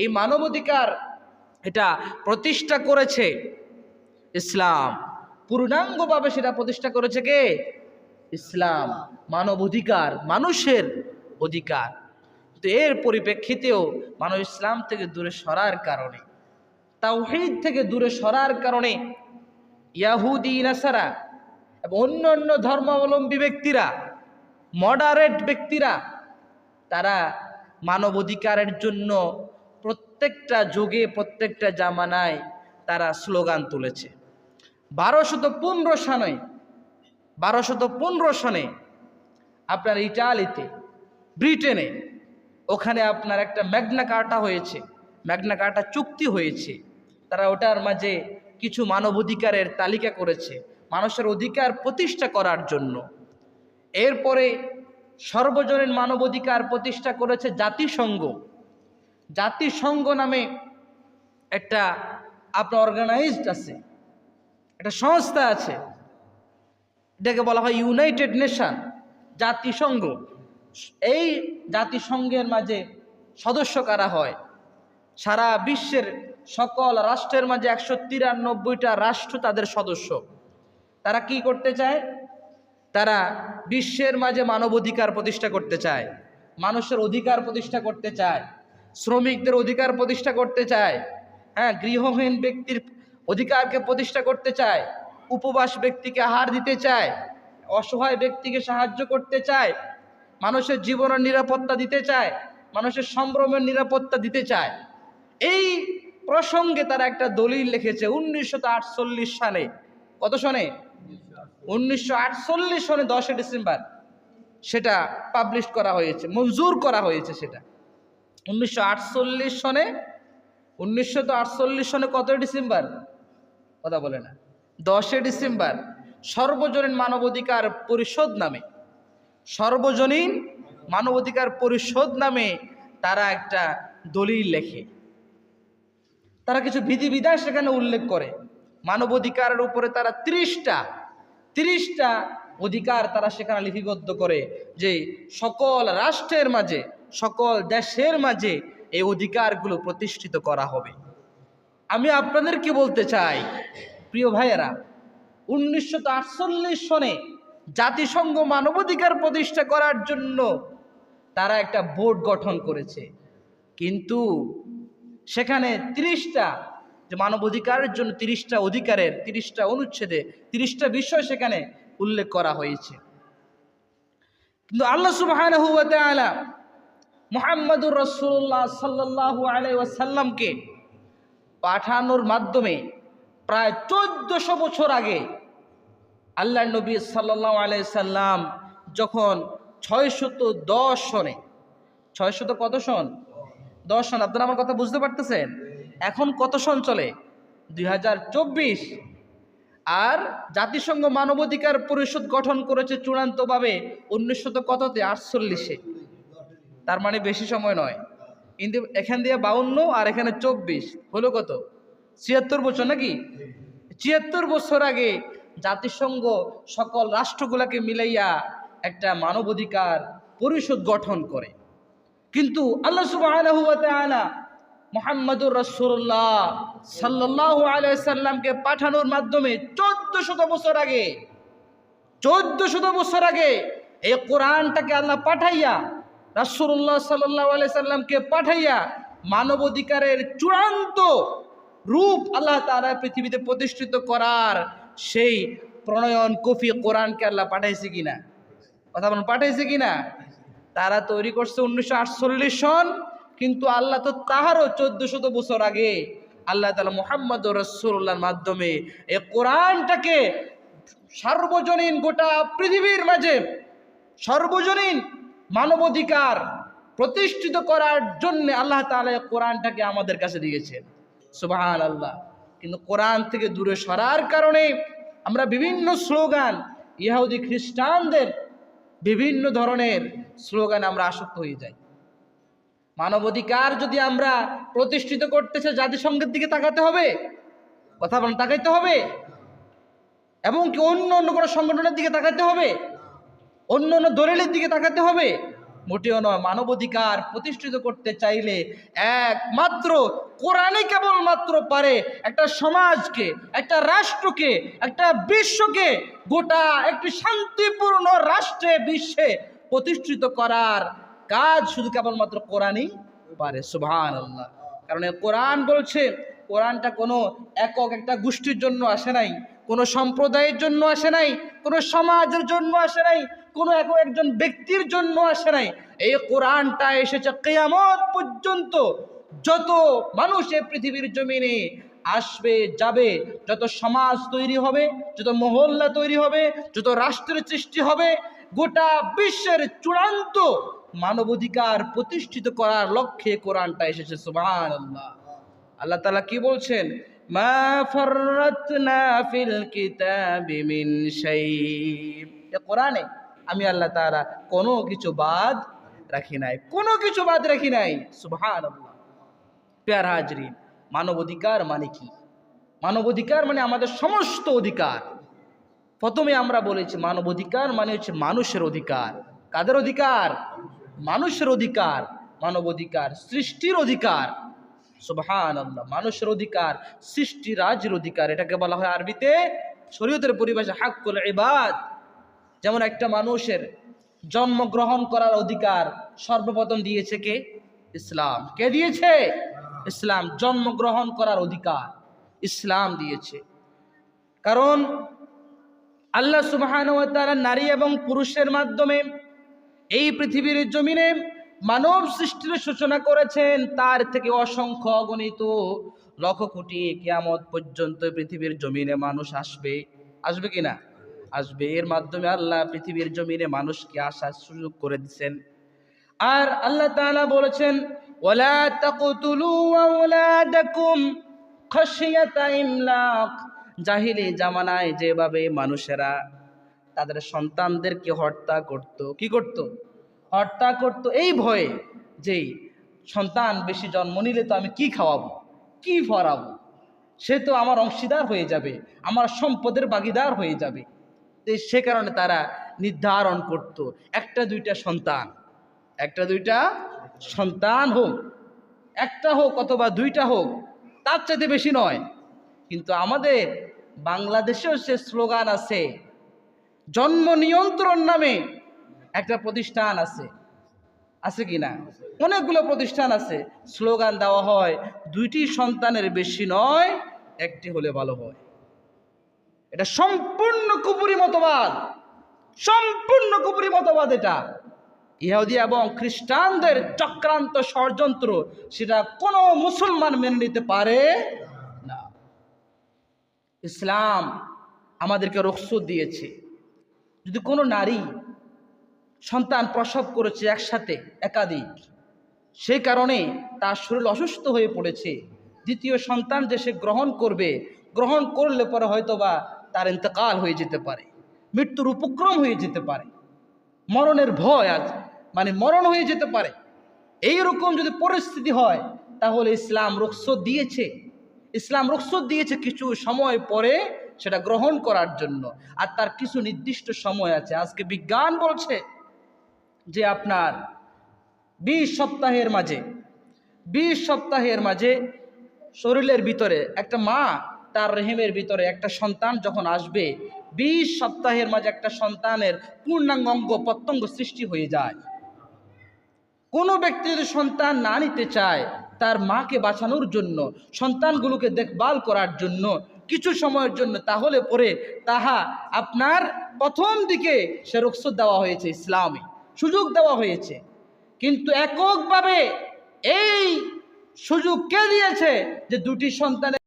এই মানবাধিকার এটা প্রতিষ্ঠা করেছে ইসলাম। পূর্ণাঙ্গভাবে সেটা প্রতিষ্ঠা করেছে কে? ইসলাম। মানব অধিকার মানুষের অধিকার। কিন্তু এর পরিপ্রেক্ষিতেও মানুষ ইসলাম থেকে দূরে সরার কারণে, তাওহীদ থেকে দূরে সরার কারণে ইয়াহুদি, নাসারা এবং অন্য অন্য ধর্মাবলম্বী ব্যক্তিরা, মডারেট ব্যক্তিরা, তারা মানব অধিকারের জন্য প্রত্যেকটা যুগে, প্রত্যেকটা জামানায় তারা স্লোগান তুলেছে। বারোশত পনেরো সনে, বারোশত পনেরো সনে আপনার ইটালিতে, ব্রিটেনে ওখানে আপনার একটা ম্যাগনা কার্টা হয়েছে ম্যাগনা কার্টা চুক্তি হয়েছে। তারা ওটার মাঝে কিছু মানবাধিকারের তালিকা করেছে, মানুষের অধিকার প্রতিষ্ঠা করার জন্য। এরপরে সর্বজনীন মানবাধিকার প্রতিষ্ঠা করেছে জাতিসংঘ। জাতিসংঘ নামে একটা আপনার অর্গানাইজড আছে, একটা সংস্থা আছে, এটাকে বলা হয় ইউনাইটেড নেশন জাতিসংঘ। এই জাতিসংঘের মাঝে সদস্য কারা হয়? সারা বিশ্বের সকল রাষ্ট্রের মাঝে একশো তিরানব্বইটা রাষ্ট্র তাদের সদস্য। তারা কি করতে চায়? তারা বিশ্বের মাঝে মানবাধিকার প্রতিষ্ঠা করতে চায়, মানুষের অধিকার প্রতিষ্ঠা করতে চায়। শ্রমিকদের অধিকার প্রতিষ্ঠা করতে চায়। হ্যাঁ গৃহহীন ব্যক্তির অধিকারকে প্রতিষ্ঠা করতে চায়। উপবাস ব্যক্তিকে আহার দিতে চায়। অসহায় ব্যক্তিকে সাহায্য করতে চায়। মানুষের জীবনের নিরাপত্তা দিতে চায়। মানুষের সম্ভ্রমের নিরাপত্তা দিতে চায়। এই প্রসঙ্গে তারা একটা দলিল লিখেছে উনিশশো আটচল্লিশ সালে। কত সনে? উনিশশো সনে দশই ডিসেম্বর। সেটা পাবলিশ করা হয়েছে, মঞ্জুর করা হয়েছে সেটা। উনিশশো আটচল্লিশ সনে, উনিশশো সনে কত ডিসেম্বর? কথা বলে না। দশই ডিসেম্বর, সর্বজনীন মানবাধিকার পরিষদ নামে। সর্বজনীন মানবাধিকার পরিষদ নামে তারা একটা দলিল লেখে। তারা কিছু বিধিবিধান সেখানে উল্লেখ করে। মানবাধিকারের উপরে তারা ত্রিশটা, তিরিশটা অধিকার তারা সেখানে লিপিবদ্ধ করে যে সকল রাষ্ট্রের মাঝে সকল দেশের মাঝে এই অধিকারগুলো প্রতিষ্ঠিত করা হবে। আমি আপনাদেরকে বলতে চাই, প্রিয় ভাইয়েরা, উনিশশো সনে জাতিসংঘ মানবাধিকার প্রতিষ্ঠা করার জন্য তারা একটা বোর্ড গঠন করেছে। কিন্তু সেখানে তিরিশটা, যে মানবাধিকারের জন্য তিরিশটা অধিকারের, তিরিশটা অনুচ্ছেদে, তিরিশটা বিষয় সেখানে উল্লেখ করা হয়েছে। কিন্তু আল্লাহ সুবাহ মোহাম্মদুর রসুল্লাহ সাল্লাহ আলাই ওয়াসাল্লামকে পাঠানোর মাধ্যমে প্রায় চোদ্দশো বছর আগে আল্লাহ নবী সাল্লাহ আলাই সাল্লাম যখন ছয়শত দশ সনে, ছয়শত কত সন? দশ সন। আপনারা আমার কথা বুঝতে পারতেছেন? এখন কত সন চলে? দুই হাজার চব্বিশ। আর জাতিসংঘ মানবাধিকার পরিষদ গঠন করেছে চূড়ান্তভাবে উনিশশত কততে? আটচল্লিশে। তার মানে বেশি সময় নয়। কিন্তু এখান দিয়ে বাউন্ন আর এখানে চব্বিশ, হলো কত? ছিয়াত্তর বছর নাকি? ছিয়াত্তর বছর আগে জাতিসংঘ সকল রাষ্ট্রগুলাকে মিলাইয়া একটা মানবাধিকার পরিষদ গঠন করে। কিন্তু আল্লাহ সুবাহ মোহাম্মদুর রসুল্লাহ সাল্লাহ আলাইসাল্লামকে পাঠানোর মাধ্যমে চোদ্দ শত বছর আগে চোদ্দ শত বছর আগে এই কোরআনটাকে আল্লাহ পাঠাইয়া রাসুল্লাহ সাল্লাহ আলাইসাল্লামকে পাঠাইয়া মানবাধিকারের চূড়ান্ত রূপ আল্লাহ তারা পৃথিবীতে প্রতিষ্ঠিত করার সেই প্রণয়ন কফি কোরআনকে আল্লাহ পাঠাইছে কিনা? কথা বলুন, পাঠাইছে কিনা? তারা তৈরি করছে উনিশশো আটচল্লিশ সন, কিন্তু আল্লাহ তো তাহারও চোদ্দ শত বছর আগে আল্লাহ তালা মোহাম্মদ রসুল্লাহর মাধ্যমে এ কোরআনটাকে সার্বজনীন গোটা পৃথিবীর মাঝে সর্বজনীন মানবাধিকার প্রতিষ্ঠিত করার জন্য আল্লাহ তালা কোরআনটাকে আমাদের কাছে দিয়েছেন। সুবাহান আল্লাহ কিন্তু কোরআন থেকে দূরে সরার কারণে আমরা বিভিন্ন স্লোগান ইহাউদি খ্রিস্টানদের বিভিন্ন ধরনের স্লোগান আমরা আসক্ত হয়ে যাই। মানবাধিকার যদি আমরা প্রতিষ্ঠিত করতে চাই, জাতিসংঘের দিকে তাকাতে হবে, কথা বলেন তাকাইতে হবে, এবং কি অন্য অন্য কোনো সংগঠনের দিকে তাকাতে হবে অন্য অন্য দলিলের দিকে তাকাতে হবে। মোটেও নয়, মানবাধিকার প্রতিষ্ঠিত করতে চাইলে একমাত্র কোরআনই কেবলমাত্র পারে একটা সমাজকে, একটা রাষ্ট্রকে, একটা বিশ্বকে, গোটা একটি শান্তিপূর্ণ রাষ্ট্রে, বিশ্বে প্রতিষ্ঠিত করার কাজ শুধু কেবলমাত্র কোরআনই পারে সুবহান আল্লাহ কারণ কোরআন বলছে, কোরআনটা কোনো একক একটা গোষ্ঠীর জন্য আসে নাই, কোনো সম্প্রদায়ের জন্য আসে নাই, কোনো সমাজের জন্য আসে নাই কোনো এক একজন ব্যক্তির জন্য আসে নাই। এই কোরআনটা এসেছে কেয়ামত পর্যন্ত। যত মানুষ এই পৃথিবীর জমিনে আসবে, যাবে, যত সমাজ তৈরি হবে, যত মহল্লা তৈরি হবে, যত রাষ্ট্রের সৃষ্টি হবে, গোটা বিশ্বের চূড়ান্ত মানবাধিকার প্রতিষ্ঠিত করার লক্ষ্যে কোরআনটা এসেছে। সুবহান আল্লাহ তালা কি বলছেন? মা ফিল কিতাবি মিন কোরআনে আমি আল্লাহ তারা কোনো কিছু বাদ রাখি নাই, কোনো কিছু বাদ রাখি নাই। সুবহানাল্লাহ। প্যার হাজরিন মানবাধিকার মানে কি? মানব অধিকার মানে আমাদের সমস্ত অধিকার। প্রথমে আমরা বলেছি মানবাধিকার মানে হচ্ছে মানুষের অধিকার। কাদের অধিকার? মানুষের অধিকার। মানব অধিকার সৃষ্টির অধিকার। সুবহান আল্লাহ মানুষের অধিকার সৃষ্টি রাজের অধিকার। এটাকে বলা হয় আরবিতে শরীয়তের পরিভাষা হাক্কুল ইবাদ। যেমন একটা মানুষের জন্মগ্রহণ করার অধিকার সর্বপ্রথম দিয়েছে কে? ইসলাম। কে দিয়েছে? ইসলাম। জন্মগ্রহণ করার অধিকার ইসলাম দিয়েছে। কারণ আল্লাহ সুবহান তাআলা নারী এবং পুরুষের মাধ্যমে এই পৃথিবীর জমিনে মানব সৃষ্টির সূচনা করেছেন, তার থেকে অসংখ্য অগণিত লক্ষ কোটি কেয়ামত পর্যন্ত পৃথিবীর জমিনে মানুষ আসবে। আসবে কি না? আসবে। এর মাধ্যমে আল্লাহ পৃথিবীর জমিনে মানুষকে আসার সুযোগ করে দিচ্ছেন আর আল্লাহ তাআলা বলেছেন, ওয়ালা তাকতুলু আওলাদাকুম খাশিয়াতা ইমলাক। জাহিলি জামানায় যেভাবে মানুষেরা তাদের সন্তানদেরকে হত্যা করত, কি করত? হত্যা করত এই ভয়ে যে, সন্তান বেশি জন্ম নিলে তো আমি কি খাওয়াবো? কি ফরাবো? সে তো আমার অংশীদার হয়ে যাবে, আমার সম্পদের ভাগিদার হয়ে যাবে। তো সে কারণে তারা নির্ধারণ করত। একটা, দুইটা সন্তান। একটা, দুইটা সন্তান হোক। একটা হোক অথবা দুইটা হোক, তার চাইতে বেশি নয়। কিন্তু আমাদের বাংলাদেশেও সে স্লোগান আছে, জন্ম নিয়ন্ত্রণ নামে একটা প্রতিষ্ঠান আছে। আছে কি না? অনেকগুলো প্রতিষ্ঠান আছে। স্লোগান দেওয়া হয়, দুইটি সন্তানের বেশি নয়, একটি হলে ভালো হয়। এটা সম্পূর্ণ কুপুরি মতবাদ। সম্পূর্ণ কুপুরি মতবাদ এটা। ইহুদি এবং খ্রিস্টানদের চক্রান্ত ষড়যন্ত্র সেটা কোনো মুসলমান মেনে নিতে পারে না। ইসলাম আমাদেরকে রক্ষত দিয়েছে। যদি কোনো নারী সন্তান প্রসব করেছে একসাথে, একাধিক, সেই কারণে তার শরীর অসুস্থ হয়ে পড়েছে। দ্বিতীয় সন্তান যে সে গ্রহণ করবে, গ্রহণ করলে পরে হয়তোবা তার ইন্তকাল হয়ে যেতে পারে। মৃত্যুর উপক্রম হয়ে যেতে পারে। মরণের ভয় আজ মানে মরণ হয়ে যেতে পারে। এই রকম যদি পরিস্থিতি হয়, তাহলে ইসলাম রক্ষত দিয়েছে। ইসলাম রক্ষত দিয়েছে কিছু সময় পরে সেটা গ্রহণ করার জন্য। আর তার কিছু নির্দিষ্ট সময় আছে। আজকে বিজ্ঞান বলছে যে আপনার বিশ সপ্তাহের মাঝে, বিশ সপ্তাহের মাঝে শরীরের ভিতরে একটা মা তার রেহেমের ভিতরে একটা সন্তান যখন আসবে, বিশ সপ্তাহের মাঝে একটা সন্তানের পূর্ণাঙ্গ অঙ্গ প্রত্যঙ্গ সৃষ্টি হয়ে যায়। কোনো ব্যক্তি যদি সন্তান না নিতে চায়, তার মাকে বাঁচানোর জন্য, সন্তানগুলোকে দেখভাল করার জন্য কিছু সময়ের জন্য, তাহলে পরে তাহা আপনার প্রথম দিকে সে রক্ষত দেওয়া হয়েছে ইসলামে, সুযোগ দেওয়া হয়েছে। কিন্তু এককভাবে এই সুযোগ কে দিয়েছে যে দুটি সন্তানের